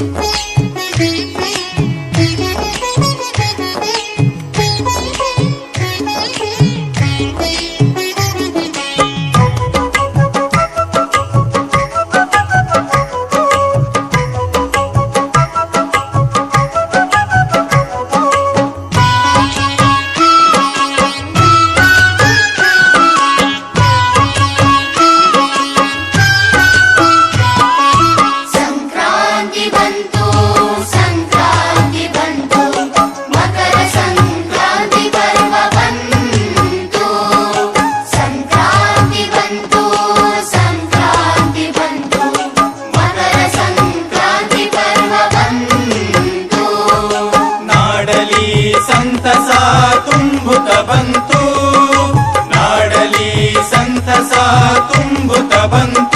Thank मनसा तुम्बुक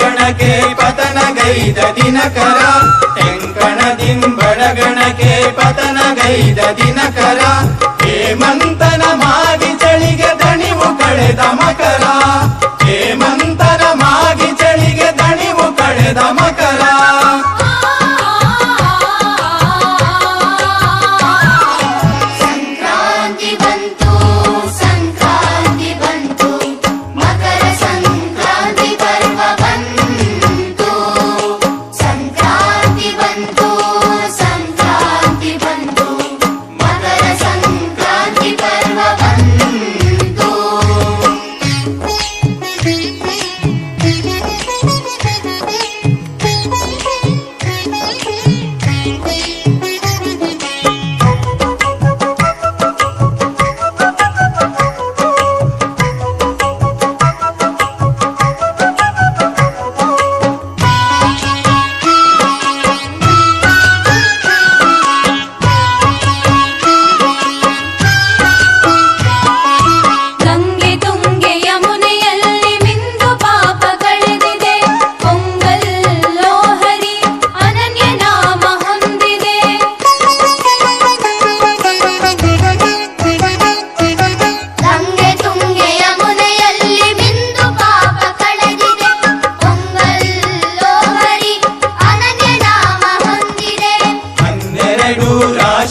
ಗಣಕೆ ಪತನಗೈದ ದಿನಕರ. ದಿಂಬಡಗಣಕೆ ಪತನಗೈದ ದಿನಕರ. ಹೇಮಂತನ ಮಾದಿ ಚಳಿಗೆ ದಣಿವು ಕಳೆದ ಮಕ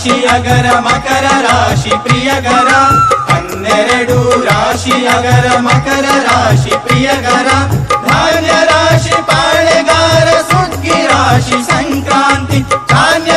ರಾಶಿ ಅಗರ ಮಕರ ರಾಶಿ ಪ್ರಿಯಗರ ಹನ್ನೆರಡು ರಾಶಿ ಅಗರ ಮಕರ ರಾಶಿ ಪ್ರಿಯಗರ ಧಾನ್ಯ ರಾಶಿ ಪಾಳೆಗಾರ ಸುಗ್ಗಿ ರಾಶಿ ಸಂಕ್ರಾಂತಿ ಧಾನ್ಯ